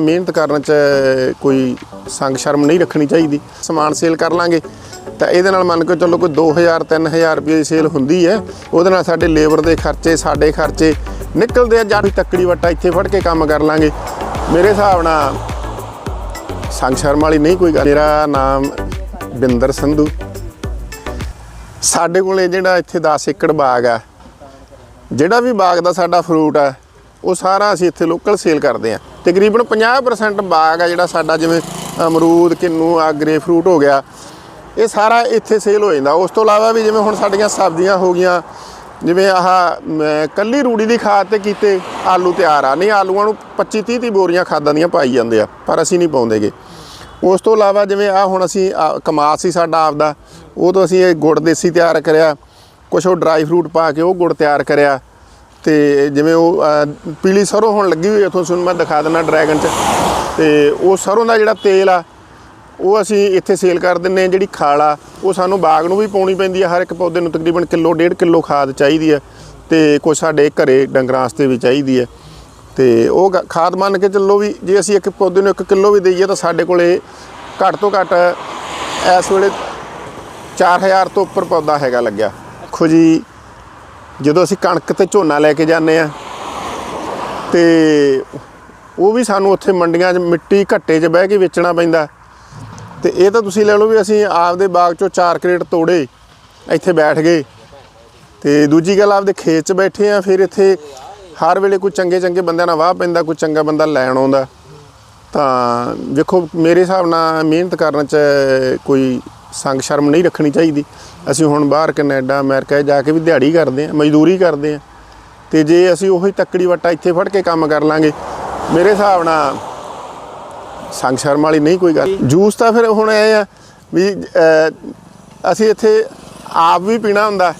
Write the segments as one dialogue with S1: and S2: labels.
S1: ਮਿਹਨਤ ਕਰਨ ਚ ਕੋਈ ਸੰਗ ਸ਼ਰਮ ਨਹੀਂ ਰੱਖਣੀ ਚਾਹੀਦੀ। ਸਮਾਨ ਸੇਲ ਕਰ ਲਾਂਗੇ। ਤਾਂ ਇਹਦੇ ਨਾਲ ਮੰਨ ਕੇ ਚੱਲੋ ਕੋਈ 2000 3000 ਰੁਪਏ ਦੀ ਸੇਲ ਹੁੰਦੀ ਹੈ। ਉਹਦੇ ਨਾਲ ਸਾਡੇ ਲੇਬਰ ਦੇ ਖਰਚੇ, ਸਾਡੇ ਖਰਚੇ ਨਿਕਲਦੇ ਆ। ਜਾਂ ਵੀ ਤੱਕੜੀ ਵੱਟਾ ਇੱਥੇ ਫੜ ਕੇ ਕੰਮ ਕਰ ਲਾਂਗੇ। ਮੇਰੇ ਹਿਸਾਬ ਨਾਲ ਸੰਗ ਸ਼ਰਮ ਵਾਲੀ ਨਹੀਂ ਕੋਈ ਗੱਲ। ਮੇਰਾ ਨਾਮ ਬਿੰਦਰ ਸੰਧੂ। ਸਾਡੇ ਕੋਲੇ ਜਿਹੜਾ ਇੱਥੇ 10 ਏਕੜ ਬਾਗ ਆ, ਜਿਹੜਾ ਵੀ ਬਾਗ ਦਾ ਸਾਡਾ ਫਰੂਟ ਆ, ਉਹ ਸਾਰਾ ਅਸੀਂ ਇੱਥੇ ਲੋਕਲ ਸੇਲ ਕਰਦੇ ਆ। ਤਕਰੀਬਨ 50% ਬਾਗ ਆ ਜਿਹੜਾ ਸਾਡਾ, ਜਿਵੇਂ, ਅਮਰੂਦ, ਕਿੰਨੂ, ਆ ਗ੍ਰੇ ਫਰੂਟ ਹੋ ਗਿਆ। ਇਹ ਸਾਰਾ ਇੱਥੇ ਸੇਲ ਹੋ ਜਾਂਦਾ। ਉਸ ਤੋਂ ਇਲਾਵਾ ਵੀ ਜਿਵੇਂ ਹੁਣ ਸਾਡੀਆਂ ਸਬਜ਼ੀਆਂ ਹੋ ਗਈਆਂ, ਜਿਵੇਂ ਆਹ ਕੱਲੀ ਰੂੜੀ ਦੀ ਖਾਦ ਤੇ ਕੀਤੇ ਆਲੂ ਤਿਆਰ ਆ। ਨਹੀਂ, ਆਲੂਆਂ ਨੂੰ 25 30 30 ਬੋਰੀਆਂ ਖਾਦਾਂ ਦੀਆਂ ਪਾਈ ਜਾਂਦੇ ਆ, ਪਰ ਅਸੀਂ ਨਹੀਂ ਪਾਉਂਦੇਗੇ। ਉਸ ਤੋਂ ਇਲਾਵਾ ਜਿਵੇਂ ਆ ਹੁਣ ਅਸੀਂ ਕਮਾਸ ਸੀ ਸਾਡਾ ਆਪਦਾ, ਉਹ ਤੋਂ ਅਸੀਂ ਇਹ ਗੁੜ ਦੇਸੀ ਤਿਆਰ ਕਰਿਆ, ਕੁਛ ਉਹ ਡਰਾਈ ਫਰੂਟ ਪਾ ਕੇ ਉਹ ਗੁੜ ਤਿਆਰ ਕਰਿਆ। ਤੇ ਜਿਵੇਂ ਉਹ ਅਹ, ਪੀਲੀ ਸਰੋਂ ਹੁਣ ਲੱਗੀ ਹੋਈ ਹੈ ਤੁਹਾਨੂੰ ਮੈਂ ਦਿਖਾ ਦਿੰਦਾ ਡਰੈਗਨ 'ਚ। ਤੇ ਉਹ ਸਰੋਂ ਦਾ ਜਿਹੜਾ ਤੇਲ ਆ ਉਹ ਅਸੀਂ ਇੱਥੇ ਸੇਲ ਕਰ ਦਿੰਨੇ ਆ ਜਿਹੜੀ ਖਾਲ ਆ ਉਹ ਸਾਨੂੰ ਬਾਗ ਨੂੰ ਵੀ ਪਾਉਣੀ ਪੈਂਦੀ ਆ ਹਰ ਇੱਕ ਪੌਦੇ ਨੂੰ ਤਕਰੀਬਨ ਕਿਲੋ ਡੇਢ ਕਿਲੋ ਖਾਦ ਚਾਹੀਦੀ ਹੈ ਤੇ ਕੁਛ ਸਾਡੇ ਘਰੇ ਡੰਗਰਾਂ ਵਾਸਤੇ ਵੀ ਚਾਹੀਦੀ ਹੈ ਤੇ ਉਹ ਗ- ਖਾਦ ਮੰਨ ਕੇ ਚੱਲੋ ਵੀ ਜੇ ਅਸੀਂ ਇੱਕ ਪੌਦੇ ਨੂੰ 1 ਕਿਲੋ ਵੀ ਦਈਏ ਤਾਂ ਸਾਡੇ ਕੋਲੇ ਘੱਟ ਤੋਂ ਘੱਟ ਇਸ ਵੇਲੇ 4000 ਤੋਂ ਉੱਪਰ ਪੌਦਾ ਹੈਗਾ ਲੱਗਿਆ। ਦੇਖੋ ਜੀ ਜਦੋਂ ਅਸੀਂ ਕਣਕ ਤੇ ਝੋਨਾ ਲੈ ਕੇ ਜਾਂਦੇ ਆ ਤੇ ਉਹ ਵੀ ਸਾਨੂੰ ਉੱਥੇ ਮੰਡੀਆਂ 'ਚ ਮਿੱਟੀ ਘੱਟੇ 'ਚ ਬਹਿ ਕੇ ਵੇਚਣਾ ਪੈਂਦਾ। ਤੇ ਇਹ ਤਾਂ ਤੁਸੀਂ ਲੈ ਲਓ ਵੀ ਅਸੀਂ ਆਪਦੇ ਬਾਗ 'ਚੋਂ 4 ਕਰੇਟ ਤੋੜੇ, ਇੱਥੇ ਬੈਠ ਗਏ। ਤੇ ਦੂਜੀ ਗੱਲ ਆਪਦੇ ਖੇਤ 'ਚ ਬੈਠੇ ਆ ਫਿਰ ਇੱਥੇ ਹਰ ਵੇਲੇ ਕੋਈ ਚੰਗੇ ਚੰਗੇ ਬੰਦਿਆਂ ਨਾਲ ਵਾਹ ਪੈਂਦਾ, ਕੋਈ ਚੰਗਾ ਬੰਦਾ ਲੈਣ ਆਉਂਦਾ। ਤਾਂ ਵੇਖੋ, ਮੇਰੇ ਹਿਸਾਬ ਨਾਲ ਮਿਹਨਤ ਕਰਨ 'ਚ ਕੋਈ ਸੰਗ ਸ਼ਰਮ ਨਹੀਂ ਰੱਖਣੀ ਚਾਹੀਦੀ। ਅਸੀਂ ਹੁਣ ਬਾਹਰ ਕੈਨੇਡਾ, ਅਮਰੀਕਾ ਜਾ ਕੇ ਵੀ ਦਿਹਾੜੀ ਕਰਦੇ ਆ ਮਜ਼ਦੂਰੀ ਕਰਦੇ ਆ ਤੇ ਜੇ ਅਸੀਂ ਉਹੀ ਤੱਕੜੀ ਵੱਟਾ ਇੱਥੇ ਫੜ ਕੇ ਕੰਮ ਕਰ ਲਾਂਗੇ, ਮੇਰੇ ਹਿਸਾਬ ਨਾਲ ਸੰਗ ਸ਼ਰਮ ਵਾਲੀ ਨਹੀਂ ਕੋਈ ਗੱਲ। ਜੂਸ ਤਾਂ ਫਿਰ ਹੁਣ ਇਹ ਆ ਵੀ ਅਸੀਂ ਇੱਥੇ ਆਪ ਵੀ ਪੀਣਾ ਹੁੰਦਾ।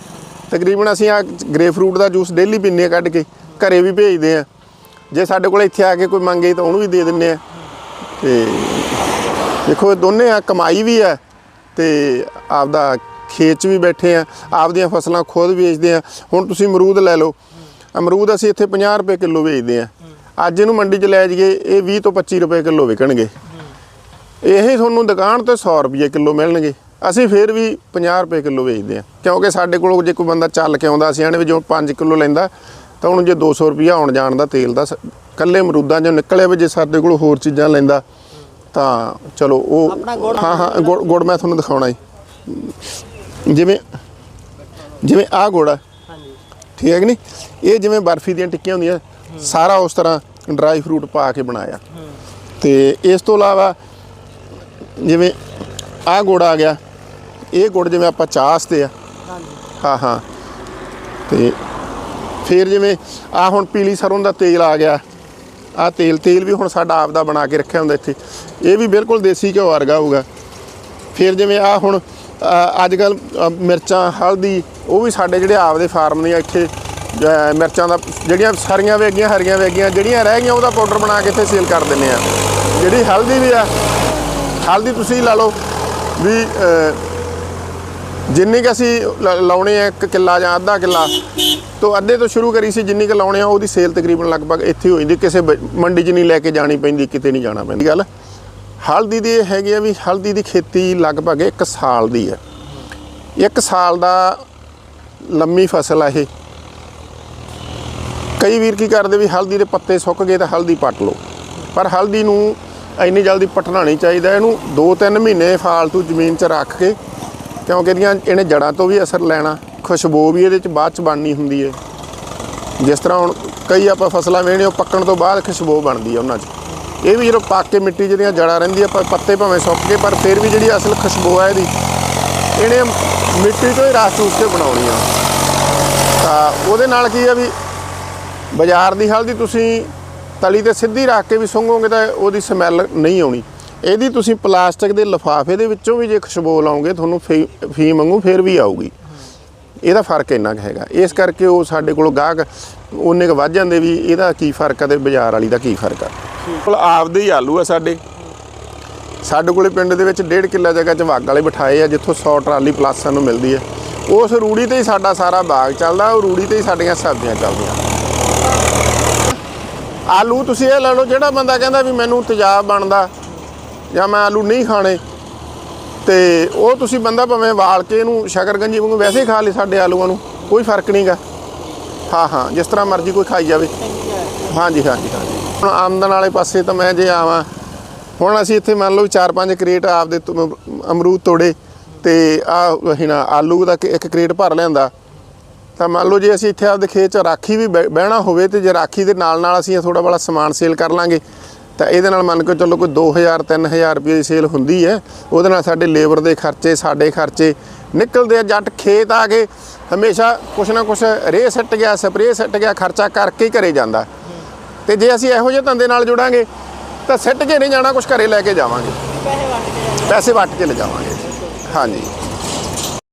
S1: ਤਕਰੀਬਨ ਅਸੀਂ ਆ ਗ੍ਰੇ ਫਰੂਟ ਦਾ ਜੂਸ ਡੇਲੀ ਪੀਂਦੇ ਆ ਕੱਢ ਕੇ, ਘਰੇ ਵੀ ਭੇਜਦੇ ਆ ਜੇ ਸਾਡੇ ਕੋਲ ਇੱਥੇ ਆ ਕੇ ਕੋਈ ਮੰਗੇ ਤਾਂ ਉਹਨੂੰ ਵੀ ਦੇ ਦਿੰਨੇ ਆ ਤੇ ਦੇਖੋ, ਇਹ ਦੋਨੇ ਆ, ਕਮਾਈ ਵੀ ਆ ਤੇ ਆਪਦਾ ਖੇਤ 'ਚ ਵੀ ਬੈਠੇ ਆ, ਆਪਦੀਆਂ ਫਸਲਾਂ ਖੁਦ ਵੇਚਦੇ ਆ। ਹੁਣ ਤੁਸੀਂ ਅਮਰੂਦ ਲੈ ਲਓ। ਅਮਰੂਦ ਅਸੀਂ ਇੱਥੇ 50 ਰੁਪਏ ਕਿਲੋ ਵੇਚਦੇ ਆ। ਅੱਜ ਇਹਨੂੰ ਮੰਡੀ 'ਚ ਲੈ ਜਾਈਏ, ਇਹ 20 ਤੋਂ 25 ਰੁਪਏ ਕਿਲੋ ਵਿਕਣਗੇ। ਇਹ ਤੁਹਾਨੂੰ ਦੁਕਾਨ ਤੇ 100 ਰੁਪਏ ਕਿਲੋ ਮਿਲਣਗੇ। ਅਸੀਂ ਫਿਰ ਵੀ 50 ਰੁਪਏ ਕਿਲੋ ਵੇਚਦੇ ਆ। ਕਿਉਂਕਿ ਸਾਡੇ ਕੋਲ ਜੇ ਕੋਈ ਬੰਦਾ ਚੱਲ ਕੇ ਆਉਂਦਾ ਅਸੀਂ ਆਣੇ ਵੀ ਜੋ 5 ਕਿਲੋ ਲੈਂਦਾ, ਤਾਂ ਉਹਨੂੰ ਜੇ 200 ਰੁਪਿਆ ਆਉਣ ਜਾਣ ਦਾ ਤੇਲ ਦਾ ਸ- ਕੱਲੇ ਅਮਰੂਦਾਂ ਚੋਂ ਨਿਕਲਿਆ ਵੀ ਜੇ ਸਾਡੇ ਕੋਲ ਹੋਰ ਚੀਜ਼ਾਂ ਲੈਂਦਾ ਤਾਂ ਚਲੋ ਉਹ ਹਾਂ ਹਾਂ ਗੁੜ ਗੁੜ ਮੈਂ ਤੁਹਾਨੂੰ ਦਿਖਾਉਣਾ ਜੀ। ਜਿਵੇਂ ਜਿਵੇਂ ਆਹ ਗੁੜ ਆ। ਠੀਕ ਹੈ ਕਿ ਨਹੀਂ? ਇਹ ਜਿਵੇਂ ਬਰਫੀ ਦੀਆਂ ਟਿੱਕੀਆਂ ਹੁੰਦੀਆਂ ਸਾਰਾ ਉਸ ਤਰ੍ਹਾਂ ਡਰਾਈ ਫਰੂਟ ਪਾ ਕੇ ਬਣਾਇਆ। ਤੇ ਇਸ ਤੋਂ ਇਲਾਵਾ ਜਿਵੇਂ ਆਹ ਗੁੜ ਆ ਗਿਆ ਇਹ ਗੁੜ ਜਿਵੇਂ ਆਪਾਂ ਚਾਹ ਵਾਸਤੇ ਆ। ਹਾਂ ਹਾਂ। ਤੇ ਫਿਰ ਜਿਵੇਂ ਆ ਹੁਣ ਪੀਲੀ ਸਰੋਂ ਦਾ ਤੇਲ ਆ ਗਿਆ। ਆ ਤੇਲ ਤੇਲ ਵੀ ਹੁਣ ਸਾਡਾ ਆਪ ਦਾ ਬਣਾ ਕੇ ਰੱਖਿਆ ਹੁੰਦਾ ਇੱਥੇ। ਇਹ ਵੀ ਬਿਲਕੁਲ ਦੇਸੀ ਘਿਓ ਵਰਗਾ ਹੋਊਗਾ। ਫਿਰ ਜਿਵੇਂ ਆ ਹੁਣ ਅੱਜ ਕੱਲ ਮਿਰਚਾਂ, ਹਲਦੀ, ਉਹ ਵੀ ਸਾਡੇ ਜਿਹੜੇ ਆਪ ਦੇ ਫਾਰਮ ਨੇ ਇੱਥੇ ਮਿਰਚਾਂ ਦਾ, ਜਿਹੜੀਆਂ ਸਾਰੀਆਂ ਵੇਗੀਆਂ, ਹਰੀਆਂ ਵੇਗੀਆਂ, ਜਿਹੜੀਆਂ ਰਹਿ ਗਈਆਂ, ਉਹਦਾ ਪਾਊਡਰ ਬਣਾ ਕੇ ਇੱਥੇ ਸੇਲ ਕਰ ਦਿੰਨੇ ਆ। ਜਿਹੜੀ ਹਲਦੀ ਵੀ ਆ, ਹਲਦੀ ਤੁਸੀਂ ਲਾ ਲਓ ਵੀ ਜਿੰਨੀ ਕਿ ਅਸੀਂ ਲ- ਲਾਉਣੇ ਆ ਇੱਕ ਕਿੱਲਾ ਜਾਂ ਅੱਧਾ ਕਿੱਲਾ ਤੋਂ ਅੱਧੇ ਤੋਂ ਸ਼ੁਰੂ ਕਰੀ ਸੀ, ਜਿੰਨੀ ਕਿ ਲਾਉਣੇ ਆ, ਉਹਦੀ ਸੇਲ ਤਕਰੀਬਨ ਲਗਭਗ ਇੱਥੇ ਹੋ ਜਾਂਦੀ ਕਿਸੇ ਮੰਡੀ 'ਚ ਨਹੀਂ ਲੈ ਕੇ ਜਾਣੀ ਪੈਂਦੀ, ਕਿਤੇ ਨਹੀਂ ਜਾਣਾ ਪੈਂਦੀ। ਗੱਲ, ਹਲਦੀ ਦੀ ਇਹ ਹੈਗੀ ਆ ਵੀ ਹਲਦੀ ਦੀ ਖੇਤੀ ਲਗਭਗ 1 ਸਾਲ ਦੀ ਹੈ 1 ਸਾਲ ਦਾ ਲੰਮੀ ਫਸਲ ਆ ਇਹ। ਕਈ ਵੀਰ ਕੀ ਕਰਦੇ ਵੀ ਹਲਦੀ ਦੇ ਪੱਤੇ ਸੁੱਕ ਗਏ ਤਾਂ ਹਲਦੀ ਪੱਟ ਲਓ। ਪਰ ਹਲਦੀ ਨੂੰ ਇੰਨੀ ਜਲਦੀ ਪੱਟਣਾ ਨਹੀਂ ਚਾਹੀਦਾ, ਇਹਨੂੰ 2-3 ਮਹੀਨੇ ਫਾਲਤੂ ਜ਼ਮੀਨ 'ਚ ਰੱਖ ਕੇ, ਕਿਉਂਕਿ ਇਹਦੀਆਂ ਇਹਨੇ ਜੜਾਂ ਤੋਂ ਵੀ ਅਸਰ ਲੈਣਾ। ਖੁਸ਼ਬੂ ਵੀ ਇਹਦੇ 'ਚ ਬਾਅਦ 'ਚ ਬਣਨੀ ਹੁੰਦੀ ਹੈ। ਜਿਸ ਤਰ੍ਹਾਂ ਹੁਣ ਕਈ ਆਪਾਂ ਫਸਲਾਂ ਵੇਹਣੇ ਉਹ ਪੱਕਣ ਤੋਂ ਬਾਅਦ ਖੁਸ਼ਬੂ ਬਣਦੀ ਹੈ ਉਹਨਾਂ 'ਚ। ਇਹ ਵੀ ਜਦੋਂ ਪੱਕ ਕੇ ਮਿੱਟੀ ਜਿਹੜੀਆਂ ਜੜਾਂ ਰਹਿੰਦੀਆਂ ਪਰ ਪੱਤੇ ਭਾਵੇਂ ਸੁੱਕ ਗਏ, ਪਰ ਫਿਰ ਵੀ ਜਿਹੜੀ ਅਸਲ ਖੁਸ਼ਬੂ ਹੈ ਇਹਦੀ, ਇਹਨੇ ਮਿੱਟੀ ਤੋਂ ਹੀ ਰਸ ਚੂਸ ਕੇ ਬਣਾਉਣੀ ਆ। ਤਾਂ ਉਹਦੇ ਨਾਲ ਕੀ ਆ ਵੀ ਬਾਜ਼ਾਰ ਦੀ ਹਲਦੀ ਤੁਸੀਂ ਤਲੀ ਤੇ ਸਿੱਧੀ ਰੱਖ ਕੇ ਵੀ ਸੁੰਘੋਗੇ ਤਾਂ ਉਹਦੀ ਸਮੈਲ ਨਹੀਂ ਆਉਣੀ। ਇਹਦੀ ਤੁਸੀਂ ਪਲਾਸਟਿਕ ਦੇ ਲਿਫਾਫੇ ਦੇ ਵਿੱਚੋਂ ਵੀ ਜੇ ਖੁਸ਼ਬੂ ਲਾਉਂਗੇ ਤੁਹਾਨੂੰ ਫੀ, ਫੀਮ ਵਾਂਗੂ ਫੇਰ ਵੀ ਆਊਗੀ। ਇਹਦਾ ਫ਼ਰਕ ਇੰਨਾ ਕੁ ਹੈਗਾ। ਇਸ ਕਰਕੇ ਉਹ ਸਾਡੇ ਕੋਲ ਗਾਹਕ ਉਹਨੇ ਕੁ ਵੱਧ ਜਾਂਦੇ ਵੀ ਇਹਦਾ ਕੀ ਫ਼ਰਕ ਆ ਤੇ ਬਾਜ਼ਾਰ ਵਾਲੀ ਦਾ ਕੀ ਫ਼ਰਕ ਆ। ਕੋਲ ਆਪਦੇ ਹੀ ਆਲੂ ਆ ਸਾਡੇ। ਸਾਡੇ ਕੋਲੇ ਪਿੰਡ ਦੇ ਵਿੱਚ 1.5 ਕਿੱਲਾ ਜਗ੍ਹਾ 'ਚ ਵਾਗ ਵਾਲੇ ਬਿਠਾਏ ਆ ਜਿੱਥੋਂ 100 ਟਰਾਲੀ ਪਲੱਸ ਸਾਨੂੰ ਮਿਲਦੀ ਹੈ ਉਸ ਰੂੜੀ ਤੇ ਹੀ ਸਾਡਾ ਸਾਰਾ ਬਾਗ ਚੱਲਦਾ ਉਹ ਰੂੜੀ ਤੇ ਹੀ ਸਾਡੀਆਂ ਸਬਜ਼ੀਆਂ ਚੱਲਦੀਆਂ। ਆਲੂ ਤੁਸੀਂ ਇਹ ਲੈ ਲਓ ਜਿਹੜਾ ਬੰਦਾ ਕਹਿੰਦਾ ਵੀ ਮੈਨੂੰ ਤੇਜ਼ਾਬ ਬਣਦਾ ਜਾਂ ਮੈਂ ਆਲੂ ਨਹੀਂ ਖਾਣੇ ਤੇ ਉਹ ਤੁਸੀਂ ਬੰਦਾ ਭਾਵੇਂ ਵਾਲ ਕੇ ਇਹਨੂੰ ਸ਼ਕਰਗੰਜੀ ਵਾਂਗੂ ਵੈਸੇ ਹੀ ਖਾ ਲਈ ਸਾਡੇ ਆਲੂਆਂ ਨੂੰ, ਕੋਈ ਫ਼ਰਕ ਨਹੀਂਗਾ ਹਾਂ ਹਾਂ, ਜਿਸ ਤਰ੍ਹਾਂ ਮਰਜ਼ੀ ਕੋਈ ਖਾਈ ਜਾਵੇ। ਹਾਂਜੀ ਹਾਂਜੀ ਹਾਂਜੀ। ਹੁਣ ਆਮਦਨ ਵਾਲੇ ਪਾਸੇ ਤਾਂ ਮੈਂ ਜੇ ਆਵਾਂ, ਹੁਣ ਅਸੀਂ ਇੱਥੇ ਮੰਨ ਲਓ ਵੀ ਚਾਰ ਪੰਜ ਕ੍ਰੇਟ ਆਪਦੇ ਅਮਰੂਦ ਤੋੜੇ ਤੇ ਆ ਹਿਨਾ ਆਲੂ ਦਾ ਇੱਕ ਕ੍ਰੇਟ ਭਰ ਲਿਆਂਦਾ। ਤਾਂ ਮੰਨ ਲਓ ਜੇ ਅਸੀਂ ਇੱਥੇ ਆਪਦੇ ਖੇਤ 'ਚ ਰਾਖੀ ਵੀ ਬਹਿ- ਬਹਿਣਾ ਹੋਵੇ ਤੇ ਜੇ ਰਾਖੀ ਦੇ ਨਾਲ ਨਾਲ ਅਸੀਂ ਥੋੜਾ ਬੜਾ ਸਮਾਨ ਸੇਲ ਕਰ ਲਾਂਗੇ। ਤਾਂ ਇਹਦੇ ਨਾਲ ਮੰਨ ਕੇ ਚੱਲੋ ਕੋਈ 2000 3000 ਰੁਪਏ ਦੀ ਸੇਲ ਹੁੰਦੀ ਹੈ ਉਹਦੇ ਨਾਲ ਸਾਡੇ ਲੇਬਰ ਦੇ ਖਰਚੇ ਸਾਡੇ ਖਰਚੇ ਨਿਕਲਦੇ ਆ ਜੱਟ ਖੇਤ ਆ ਕੇ ਹਮੇਸ਼ਾ ਕੁਛ ਨਾ ਕੁਛ ਰੇਹ ਸੱਟ ਗਿਆ ਸਪਰੇਅ ਸੱਟ ਗਿਆ ਖਰਚਾ ਕਰਕੇ ਹੀ ਘਰੇ ਜਾਂਦਾ। ਤੇ ਜੇ ਅਸੀਂ ਇਹੋ ਜਿਹੇ ਧੰਦੇ ਨਾਲ ਜੁੜਾਂਗੇ ਤਾਂ ਸਿੱਟ ਕੇ ਨਹੀਂ ਜਾਣਾ ਕੁਛ ਘਰੇ ਲੈ ਕੇ ਜਾਵਾਂਗੇ। ਪੈਸੇ ਵੰਡ ਕੇ ਲੈ ਜਾਵਾਂਗੇ। ਹਾਂਜੀ।